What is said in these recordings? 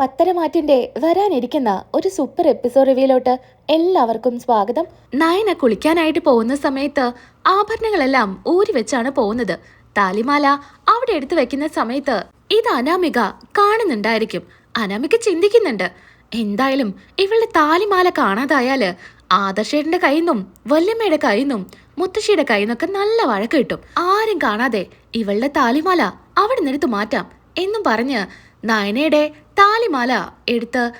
പത്തരമാറ്റിന്റെ വരാനിരിക്കുന്ന ഒരു super episode റിവ്യൂലോട്ട് എല്ലാവർക്കും സ്വാഗതം. നയന കുളിക്കാനായിട്ട് പോകുന്ന സമയത്ത് ആഭരണങ്ങളെല്ലാം ഊരി വെച്ചാണ് പോകുന്നത്. താലിമാല അവിടെ എടുത്തു വെക്കുന്ന സമയത്ത് ഇത് അനാമിക കാണുന്നുണ്ടായിരിക്കും. അനാമിക ചിന്തിക്കുന്നുണ്ട് എന്തായാലും ഇവളുടെ താലിമാല കാണാതായാൽ ആദർശേട്ടന്റെ കയ്യിൽ നിന്നും വല്യമ്മയുടെ കയ്യിൽ നിന്നും മുത്തശ്ശിയുടെ കയ്യിൽ നിന്നൊക്കെ നല്ല വഴക്ക് കിട്ടും. ആരും കാണാതെ ഇവളുടെ താലിമാല അവിടെ നിന്നെടുത്ത് മാറ്റാം എന്നും പറഞ്ഞ് നയനയുടെ താലിമാല എടുത്ത്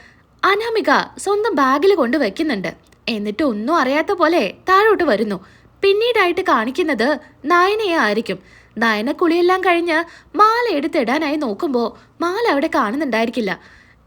അനാമിക സ്വന്തം ബാഗിൽ കൊണ്ട് വെക്കുന്നുണ്ട്. എന്നിട്ട് ഒന്നും അറിയാത്ത പോലെ താഴോട്ട് വരുന്നു. പിന്നീടായിട്ട് കാണിക്കുന്നത് നയനയെ ആയിരിക്കും. നയന കുളിയെല്ലാം കഴിഞ്ഞ് മാല എടുത്തിടാനായി നോക്കുമ്പോൾ മാല അവിടെ കാണുന്നുണ്ടായിരിക്കില്ല.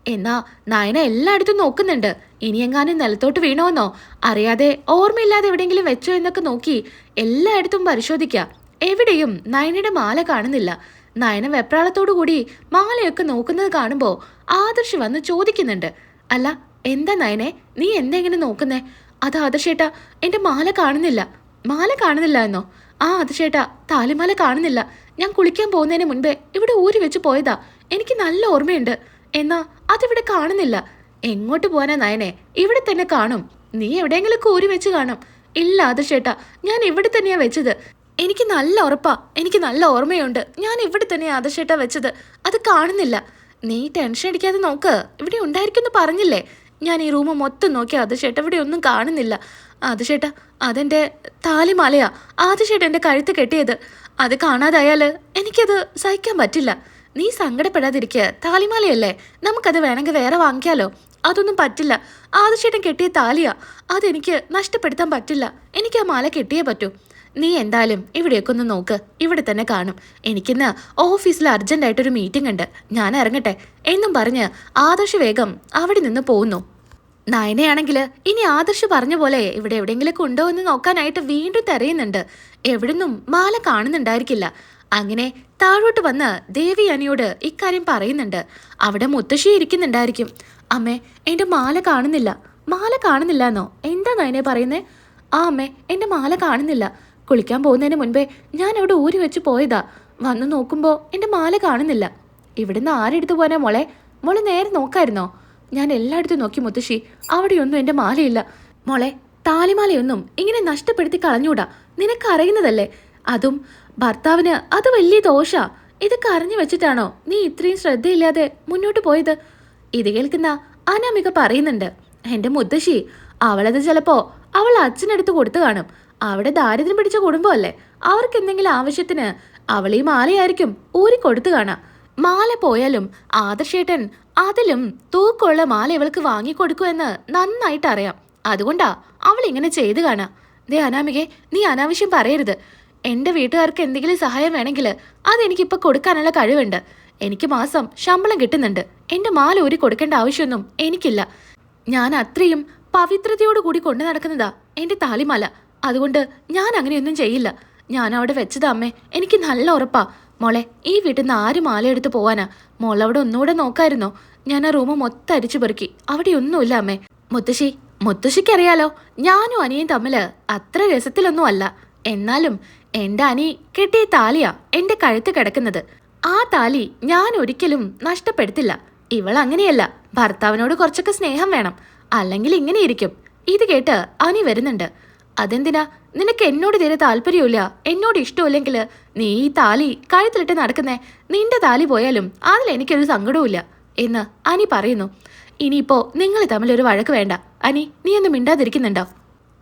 എന്നാ നയന എല്ലായിടത്തും നോക്കുന്നുണ്ട്. ഇനിയെങ്ങാനും നിലത്തോട്ട് വീണോന്നോ? അറിയാതെ ഓർമ്മയില്ലാതെ എവിടെയെങ്കിലും വെച്ചോ എന്നൊക്കെ നോക്കി എല്ലായിടത്തും പരിശോധിക്കാം. എവിടെയും നയനയുടെ മാല കാണുന്നില്ല. നയന വെപ്രാളത്തോടു കൂടി മാലയൊക്കെ നോക്കുന്നത് കാണുമ്പോൾ ആദർശ് വന്ന് ചോദിക്കുന്നുണ്ട്. അല്ല എന്താ നയനെ? നീ എന്താ ഇങ്ങനെ നോക്കുന്നേ? അത് ആദർശേട്ടാ എന്റെ മാല കാണുന്നില്ല. മാല കാണുന്നില്ല എന്നോ? ആ ആദർശേട്ടാ താലിമാല കാണുന്നില്ല. ഞാൻ കുളിക്കാൻ പോകുന്നതിന് മുൻപേ ഇവിടെ ഊരി വെച്ച് പോയതാ. എനിക്ക് നല്ല ഓർമ്മയുണ്ട്. എന്നാ അതിവിടെ കാണുന്നില്ല. എങ്ങോട്ട് പോവാനാ നയനെ? ഇവിടെ തന്നെ കാണും. നീ എവിടെയെങ്കിലും ഊരി വെച്ച് കാണും. ഇല്ല ആദർശേട്ടാ ഞാൻ ഇവിടെ തന്നെയാ വെച്ചത്. എനിക്ക് നല്ല ഉറപ്പാ. എനിക്ക് നല്ല ഓർമ്മയുണ്ട്. ഞാൻ ഇവിടെ തന്നെ ആദർശേട്ട വെച്ചത്. അത് കാണുന്നില്ല. നീ ടെൻഷൻ അടിക്കാതെ നോക്ക്. ഇവിടെ ഉണ്ടായിരിക്കുമെന്ന് പറഞ്ഞില്ലേ? ഞാൻ ഈ റൂം മൊത്തം നോക്കി ആദർശേട്ട ഇവിടെ ഒന്നും കാണുന്നില്ല. ആദർശേട്ട അതെന്റെ താലിമാലയാ. ആദർശേട്ട എന്റെ കഴുത്ത് കെട്ടിയത്. അത് കാണാതായാൽ എനിക്കത് സഹിക്കാൻ പറ്റില്ല. നീ സങ്കടപ്പെടാതിരിക്കുക താലിമാലയല്ലേ? നമുക്കത് വേണമെങ്കിൽ വേറെ വാങ്ങിക്കാലോ. അതൊന്നും പറ്റില്ല. ആദർശേട്ടൻ കെട്ടിയ താലിയാ. അതെനിക്ക് നഷ്ടപ്പെടുത്താൻ പറ്റില്ല. എനിക്ക് ആ മാല കെട്ടിയേ പറ്റൂ. നീ എന്തായാലും ഇവിടെയൊക്കെ ഒന്ന് നോക്ക്. ഇവിടെ തന്നെ കാണും. എനിക്കിന്ന് ഓഫീസിൽ അർജന്റായിട്ടൊരു മീറ്റിംഗ് ഉണ്ട്. ഞാൻ ഇറങ്ങട്ടെ. എന്നും പറഞ്ഞ് ആദർശ് വേഗം അവിടെ നിന്ന് പോകുന്നു നയനയാണെങ്കിൽ ഇനി ആദർശ് പറഞ്ഞ പോലെ ഇവിടെ എവിടെയെങ്കിലും ഉണ്ടോ എന്ന് നോക്കാനായിട്ട് വീണ്ടും തെരയുന്നുണ്ട്. എവിടുന്നും മാല കാണുന്നുണ്ടായിരിക്കില്ല. അങ്ങനെ താഴോട്ട് വന്ന് ദേവി അനിയോട് ഇക്കാര്യം പറയുന്നുണ്ട്. അവിടെ മുത്തശ്ശി ഇരിക്കുന്നുണ്ടായിരിക്കും. അമ്മേ എന്റെ മാല കാണുന്നില്ല. മാല കാണുന്നില്ല എന്നോ എന്താ നയനെ പറയുന്നേ? ആ അമ്മേ എന്റെ മാല കാണുന്നില്ല. കുളിക്കാൻ പോകുന്നതിന് മുൻപേ ഞാൻ അവിടെ ഊരി വെച്ച് പോയതാ. വന്നു നോക്കുമ്പോ എന്റെ മാല കാണുന്നില്ല. ഇവിടുന്ന് ആരെടുത്തു പോനാ മോളെ? മോളെ നേരെ നോക്കായിരുന്നോ? ഞാൻ എല്ലായിടത്തും നോക്കി മുത്തശ്ശി. അവിടെയൊന്നും എന്റെ മാലയില്ല. മോളെ താലിമാലയൊന്നും ഇങ്ങനെ നഷ്ടപ്പെടുത്തി കളഞ്ഞൂടാ. നിനക്ക് അറിയുന്നതല്ലേ? അതും ഭർത്താവിന് അത് വലിയ ദോഷാ. ഇതൊക്കെ അറിഞ്ഞു വെച്ചിട്ടാണോ നീ ഇത്രയും ശ്രദ്ധയില്ലാതെ മുന്നോട്ട് പോയത്? ഇത് കേൾക്കുന്ന അനാമിക പറയുന്നുണ്ട്. എന്റെ മുത്തശ്ശി അവളത് ചിലപ്പോ അവൾ അച്ഛനടുത്ത് കൊടുത്തു കാണും. അവിടെ ദാരിദ്ര്യം പിടിച്ച കുടുംബമല്ലേ? അവർക്ക് എന്തെങ്കിലും ആവശ്യത്തിന് അവൾ ഈ മാലയായിരിക്കും ഊരി കൊടുത്തു കാണാം. മാല പോയാലും ആദർശേട്ടൻ അതിലും തൂക്കുള്ള മാല ഇവൾക്ക് വാങ്ങിക്കൊടുക്കുമെന്ന് നന്നായിട്ട് അറിയാം. അതുകൊണ്ടാ അവൾ ഇങ്ങനെ ചെയ്തു കാണാം. ദേ അനാമികെ നീ അനാവശ്യം പറയരുത്. എന്റെ വീട്ടുകാർക്ക് എന്തെങ്കിലും സഹായം വേണമെങ്കിൽ അതെനിക്കിപ്പോൾ കൊടുക്കാനുള്ള കഴിവുണ്ട്. എനിക്ക് മാസം ശമ്പളം കിട്ടുന്നുണ്ട്. എന്റെ മാല ഊരി കൊടുക്കേണ്ട ആവശ്യമൊന്നും എനിക്കില്ല. ഞാൻ അത്രയും പവിത്രതയോടുകൂടി കൊണ്ടു നടക്കുന്നതാ എന്റെ താലിമാല. അതുകൊണ്ട് ഞാൻ അങ്ങനെയൊന്നും ചെയ്യില്ല. ഞാൻ അവിടെ വെച്ചതാ അമ്മേ. എനിക്ക് നല്ല ഉറപ്പാ. മോളെ ഈ വീട്ടിൽ നിന്ന് ആര് മാല എടുത്ത് പോവാനാ മോളവിടെ ഒന്നുകൂടെ നോക്കായിരുന്നോ. ഞാൻ ആ റൂം മൊത്തം അരിച്ചു പെറുക്കി. അവിടെ ഒന്നുമില്ല അമ്മേ. മുത്തശ്ശി മുത്തശ്ശിക്കറിയാലോ? ഞാനും അനിയും തമ്മിൽ അത്ര രസത്തിലൊന്നും അല്ല എന്നാലും എന്റെ അനി കെട്ടിയ താലിയാ എന്റെ കഴുത്ത് കിടക്കുന്നത്. ആ താലി ഞാൻ ഒരിക്കലും നഷ്ടപ്പെടുത്തില്ല. ഇവൾ അങ്ങനെയല്ല. ഭർത്താവിനോട് കുറച്ചൊക്കെ സ്നേഹം വേണം. അല്ലെങ്കിൽ ഇങ്ങനെയിരിക്കും. ഇത് കേട്ട് അനി വരുന്നുണ്ട്. അതെന്തിനാ? നിനക്ക് എന്നോട് തീരെ താല്പര്യമില്ല. എന്നോട് ഇഷ്ടമില്ലെങ്കിൽ നീ ഈ താലി കഴുത്തിലിട്ട് നടക്കുന്നേ. നിന്റെ താലി പോയാലും അതിൽ എനിക്കൊരു സങ്കടവുമില്ല എന്ന് അനി പറയുന്നു. ഇനിയിപ്പോ നിങ്ങൾ തമ്മിൽ ഒരു വഴക്ക് വേണ്ട. അനി നീ ഒന്ന് മിണ്ടാതിരിക്കുന്നുണ്ടോ?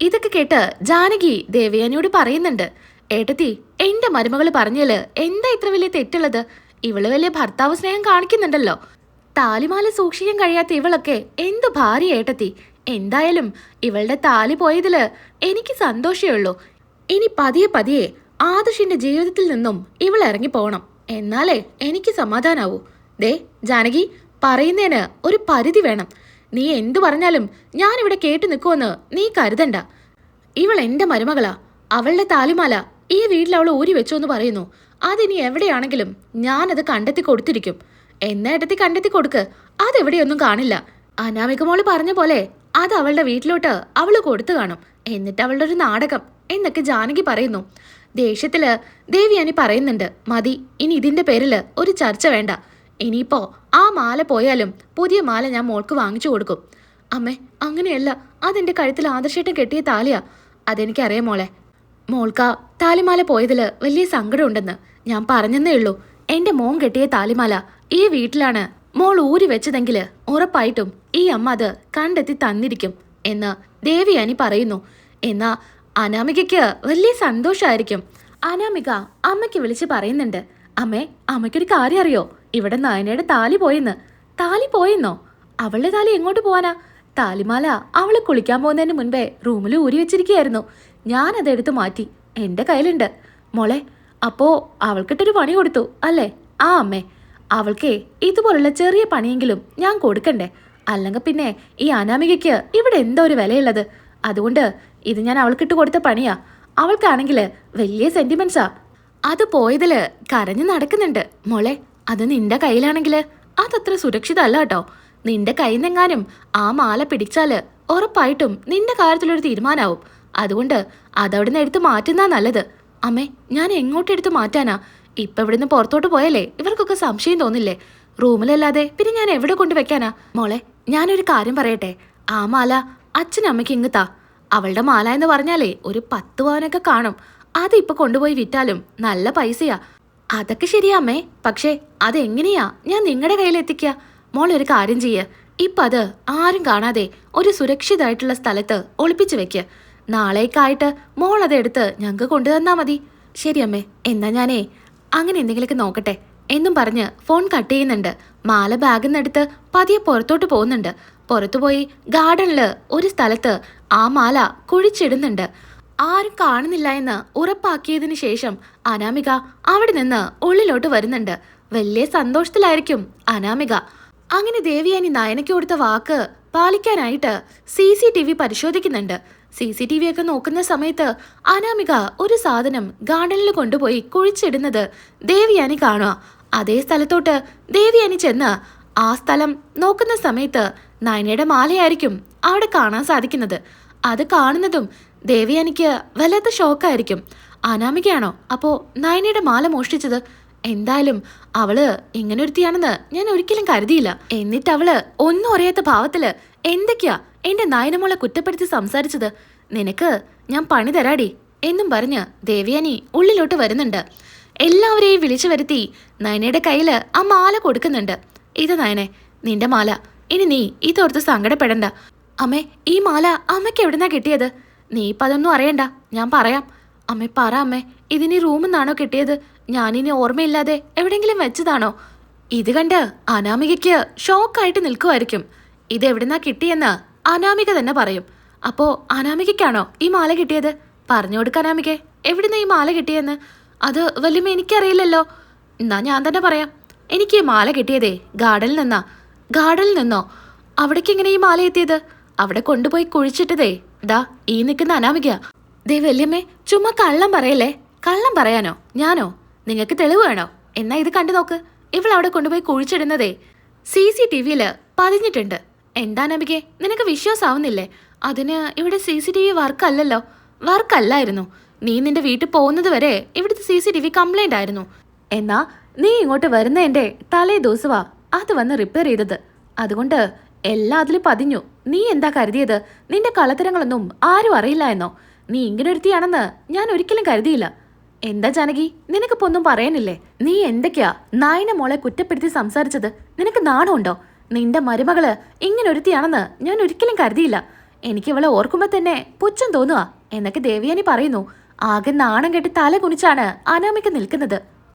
ഇതൊക്കെ കേട്ട് ജാനകി ദേവയാനിയോട് പറയുന്നുണ്ട്. ഏട്ടത്തി എന്റെ മരുമകൾ പറഞ്ഞാൽ എന്താ ഇത്ര വലിയ തെറ്റുള്ളത്? ഇവൾ വലിയ ഭർത്താവ് സ്നേഹം കാണിക്കുന്നുണ്ടല്ലോ. താലിമാല സൂക്ഷിക്കാൻ കഴിയാത്ത ഇവളൊക്കെ എന്തു ഭാര്യ ഏട്ടത്തി? എന്തായാലും ഇവളുടെ താലി പോയതിൽ എനിക്ക് സന്തോഷമേ ഉള്ളൂ. ഇനി പതിയെ പതിയെ ആദർശിന്റെ ജീവിതത്തിൽ നിന്നും ഇവൾ ഇറങ്ങി പോകണം. എന്നാലേ എനിക്ക് സമാധാനാവൂ. ദേ ജാനകി പറയുന്നതിന് ഒരു പരിധി വേണം. നീ എന്തു പറഞ്ഞാലും ഞാൻ ഇവിടെ കേട്ടു നിൽക്കുമെന്ന് നീ കരുതണ്ട. ഇവൾ എന്റെ മരുമകളാ. അവളുടെ താലിമാല ഈ വീട്ടിൽ അവൾ ഊരി വെച്ചു എന്ന് പറയുന്നു. അതിനി എവിടെയാണെങ്കിലും ഞാനത് കണ്ടെത്തി കൊടുത്തിരിക്കും. എന്നേട്ടത്തി കണ്ടെത്തി കൊടുക്ക്. അതെവിടെയൊന്നും കാണില്ല. അനാമിക മോൾ പറഞ്ഞ പോലെ അത് അവളുടെ വീട്ടിലോട്ട് അവൾ കൊടുത്തു കാണും. എന്നിട്ട് അവളുടെ ഒരു നാടകം എന്നൊക്കെ ജാനകി പറയുന്നു. ദേഷ്യത്തിൽ ദേവിയാനി പറയുന്നുണ്ട് മതി ഇനി ഇതിന്റെ പേരിൽ ഒരു ചർച്ച വേണ്ട. ഇനിയിപ്പോ ആ മാല പോയാലും പുതിയ മാല ഞാൻ മോൾക്ക് വാങ്ങിച്ചു കൊടുക്കും. അമ്മേ അങ്ങനെയല്ല. അതെന്റെ കഴുത്തിൽ ആദർശേട്ടം കെട്ടിയ താലിയാ. അതെനിക്കറിയാം മോളെ. മോൾക്ക താലിമാല പോയതിൽ വലിയ സങ്കടമുണ്ടെന്ന് ഞാൻ പറഞ്ഞെന്നേ ഉള്ളൂ. എന്റെ മോൻ കെട്ടിയ താലിമാല ഈ വീട്ടിലാണ് മോൾ ഊരി വെച്ചതെങ്കിൽ ഉറപ്പായിട്ടും ഈ അമ്മ അത് കണ്ടെത്തി തന്നിരിക്കും എന്ന് ദേവിയാനി പറയുന്നു. എന്നാ അനാമികയ്ക്ക് വലിയ സന്തോഷമായിരിക്കും അനാമിക അമ്മയ്ക്ക് വിളിച്ച് പറയുന്നുണ്ട് അമ്മേ അമ്മയ്ക്കൊരു കാര്യം അറിയോ? ഇവിടെ നയനയുടെ താലി പോയെന്ന്. താലി പോയെന്നോ? അവളുടെ താലി എങ്ങോട്ട് പോവാനാ? താലിമാല അവൾ കുളിക്കാൻ പോകുന്നതിന് മുൻപേ റൂമിൽ ഊരി വെച്ചിരിക്കുകയായിരുന്നു. ഞാൻ അതെടുത്ത് മാറ്റി. എന്റെ കയ്യിലുണ്ട്. മോളെ അപ്പോ അവൾക്കിട്ടൊരു പണി കൊടുത്തു അല്ലേ? ആ അമ്മേ. അവൾക്കേ ഇതുപോലുള്ള ചെറിയ പണിയെങ്കിലും ഞാൻ കൊടുക്കണ്ടേ? അല്ലെങ്കിൽ പിന്നെ ഈ അനാമികയ്ക്ക് ഇവിടെ എന്തോ ഒരു വിലയുള്ളത്? അതുകൊണ്ട് ഇത് ഞാൻ അവൾക്കിട്ട് കൊടുത്ത പണിയാ. അവൾക്കാണെങ്കിൽ വലിയ സെന്റിമെന്റ്സാ. അത് പോയതിൽ കരഞ്ഞു നടക്കുന്നുണ്ട്. മോളെ അത് നിന്റെ കയ്യിലാണെങ്കിൽ അതത്ര സുരക്ഷിതല്ല കേട്ടോ. നിന്റെ കയ്യിന്നെങ്ങാനും ആ മാല പിടിച്ചാൽ ഉറപ്പായിട്ടും നിന്റെ കാര്യത്തിലൊരു തീരുമാനാവും. അതുകൊണ്ട് അതവിടുന്ന് എടുത്ത് മാറ്റുന്നതാ നല്ലത്. അമ്മേ ഞാൻ എങ്ങോട്ട് എടുത്ത് മാറ്റാനാ? ഇപ്പൊ ഇവിടുന്ന് പുറത്തോട്ട് പോയല്ലേ? ഇവർക്കൊക്കെ സംശയം തോന്നില്ലേ? റൂമിലല്ലാതെ പിന്നെ ഞാൻ എവിടെ കൊണ്ടു വെക്കാനാ? മോളെ ഞാനൊരു കാര്യം പറയട്ടെ. ആ മാല അച്ഛനമ്മയ്ക്ക് ഇങ്ങ് താ. അവളുടെ മാല എന്ന് പറഞ്ഞാലേ ഒരു പത്ത് പവനൊക്കെ കാണും. അത് ഇപ്പൊ കൊണ്ടുപോയി വിറ്റാലും നല്ല പൈസയാ. അതൊക്കെ ശരിയാ അമ്മേ. പക്ഷേ അതെങ്ങനെയാ? ഞാൻ നിങ്ങളുടെ കയ്യിൽ എത്തിക്കുക മോൾ ഒരു കാര്യം ചെയ്യ. ഇപ്പൊ അത് ആരും കാണാതെ ഒരു സുരക്ഷിതമായിട്ടുള്ള സ്ഥലത്ത് ഒളിപ്പിച്ചു വെക്ക്. നാളേക്കായിട്ട് മോൾ അത് എടുത്ത് ഞങ്ങൾക്ക് കൊണ്ടുതന്നാ മതി. ശരി അമ്മേ എന്നാ ഞാനേ അങ്ങനെ എന്തെങ്കിലുമൊക്കെ നോക്കട്ടെ എന്നും പറഞ്ഞ് ഫോൺ കട്ട് ചെയ്യുന്നുണ്ട്. മാല എടുത്ത് പതിയെ പുറത്തോട്ട് പോകുന്നുണ്ട്. പുറത്തുപോയി ഗാർഡനിൽ ഒരു സ്ഥലത്ത് ആ മാല കുഴിച്ചിടുന്നുണ്ട്. ആരും കാണുന്നില്ല എന്ന് ഉറപ്പാക്കിയതിനു ശേഷം അനാമിക അവിടെ നിന്ന് ഉള്ളിലോട്ട് വരുന്നുണ്ട്. വലിയ സന്തോഷത്തിലായിരിക്കും അനാമിക. അങ്ങനെ ദേവിയാനി നയനയ്ക്ക് കൊടുത്ത വാക്ക് പാലിക്കാനായിട്ട് സി സി ടി വി പരിശോധിക്കുന്നുണ്ട്. സി സി ടി വി ഒക്കെ നോക്കുന്ന സമയത്ത് അനാമിക ഒരു സാധനം ഗാർഡനിൽ കൊണ്ടുപോയി കുഴിച്ചിടുന്നത് ദേവിയാനി കാണുക. അതേ സ്ഥലത്തോട്ട് ദേവിയാനി ചെന്ന് ആ സ്ഥലം നോക്കുന്ന സമയത്ത് നയനയുടെ മാലയായിരിക്കും അവിടെ കാണാൻ സാധിക്കുന്നത്. അത് കാണുന്നതും ദേവിയാനിക്ക് വല്ലാത്ത ഷോക്കായിരിക്കും. അനാമികയാണോ? അപ്പോ നയനയുടെ മാല മോഷ്ടിച്ചത്? എന്തായാലും അവൾ ഇങ്ങനൊരുത്തിയാണെന്ന് ഞാൻ ഒരിക്കലും കരുതിയില്ല. എന്നിട്ട് അവൾ ഒന്നും അറിയാത്ത ഭാവത്തിൽ എന്തൊക്കെയാ എന്റെ നയനമോളെ കുറ്റപ്പെടുത്തി സംസാരിച്ചത് നിനക്ക് ഞാൻ പണി തരാടി എന്നും പറഞ്ഞ് ദേവയാനി ഉള്ളിലോട്ട് വരുന്നുണ്ട്. എല്ലാവരെയും വിളിച്ചു വരുത്തി നയനയുടെ കയ്യിൽ ആ മാല കൊടുക്കുന്നുണ്ട്. ഇത് നയനെ നിന്റെ മാല. ഇനി നീ ഇതോർത്ത് സങ്കടപ്പെടണ്ട. അമ്മേ ഈ മാല അമ്മയ്ക്ക് എവിടുന്നാ കിട്ടിയത്? നീ ഇപ്പം അതൊന്നും അറിയണ്ട. ഞാൻ പറയാം. അമ്മേ പറ അമ്മേ. ഇതിനി റൂമിൽ നിന്നാണോ കിട്ടിയത്? ഞാനിനി ഓർമ്മയില്ലാതെ എവിടെങ്കിലും വെച്ചതാണോ? ഇത് കണ്ട് അനാമികയ്ക്ക് ഷോക്കായിട്ട് നിൽക്കുമായിരിക്കും ഇത് എവിടുന്നാ കിട്ടിയെന്ന് അനാമിക തന്നെ പറയും. അപ്പോ അനാമികയ്ക്കാണോ ഈ മാല കിട്ടിയത്? പറഞ്ഞു കൊടുക്ക അനാമികെ എവിടുന്ന ഈ മാല കിട്ടിയെന്ന്? അത് വല്യമ്മ എനിക്കറിയില്ലല്ലോ. എന്നാ ഞാൻ തന്നെ പറയാം. എനിക്ക് ഈ മാല കിട്ടിയതേ ഗാർഡനിൽ നിന്നാ. ഗാർഡനിൽ നിന്നോ? അവിടേക്ക് എങ്ങനെ ഈ മാല എത്തിയത്? അവിടെ കൊണ്ടുപോയി കുഴിച്ചിട്ടതേ. ദാ ഈ നിൽക്കുന്ന അനാമിക ദേ വല്യമ്മേ ചുമ്മാ കള്ളം പറയല്ലേ? കള്ളം പറയാനോ? ഞാനോ? നിങ്ങൾക്ക് തെളിവ് വേണോ? എന്നാ ഇത് കണ്ടു നോക്ക്. ഇവൾ അവിടെ കൊണ്ടുപോയി കുഴിച്ചിടുന്നതേ. സി സി ടി വിയിൽ പതിഞ്ഞിട്ടുണ്ട്. എന്താ നബികെ? നിനക്ക് വിശ്വാസാവുന്നില്ലേ? അതിന് ഇവിടെ സി സി ടി വി വർക്കല്ലല്ലോ. വർക്കല്ലായിരുന്നു. നീ നിന്റെ വീട്ടിൽ പോകുന്നത് വരെ ഇവിടുത്തെ C C T V complaint ആയിരുന്നു. എന്നാ നീ ഇങ്ങോട്ട് വരുന്നതിന്റെ തലേ ദിവസമാ അത് വന്ന് റിപ്പയർ ചെയ്തത്. അതുകൊണ്ട് എല്ലാം അതിൽ പതിഞ്ഞു. നീ എന്താ കരുതിയത്? നിന്റെ കളത്തരങ്ങളൊന്നും ആരും അറിയില്ല എന്നോ? നീ ഇങ്ങനെ ഒരുത്തിയാണെന്ന് ഞാൻ ഒരിക്കലും കരുതിയില്ല. എന്താ ജാനകി നിനക്കിപ്പോ ഒന്നും പറയാനില്ലേ? നീ എന്തൊക്കെയാ നായന മോളെ കുറ്റപ്പെടുത്തി സംസാരിച്ചത്? നിനക്ക് നാണമുണ്ടോ? നിന്റെ മരുമകൾ ഇങ്ങനെ ഒരുത്തിയാണെന്ന് ഞാൻ ഒരിക്കലും കരുതിയില്ല. എനിക്ക് ഇവളെ ഓർക്കുമ്പോ തന്നെ പുച്ഛം തോന്നുക എന്നൊക്കെ ദേവിയാനി പറയുന്നു. ആകെ നാണം കെട്ടി തല കുനിച്ചാണ് അനാമിക നിൽക്കുന്നത്.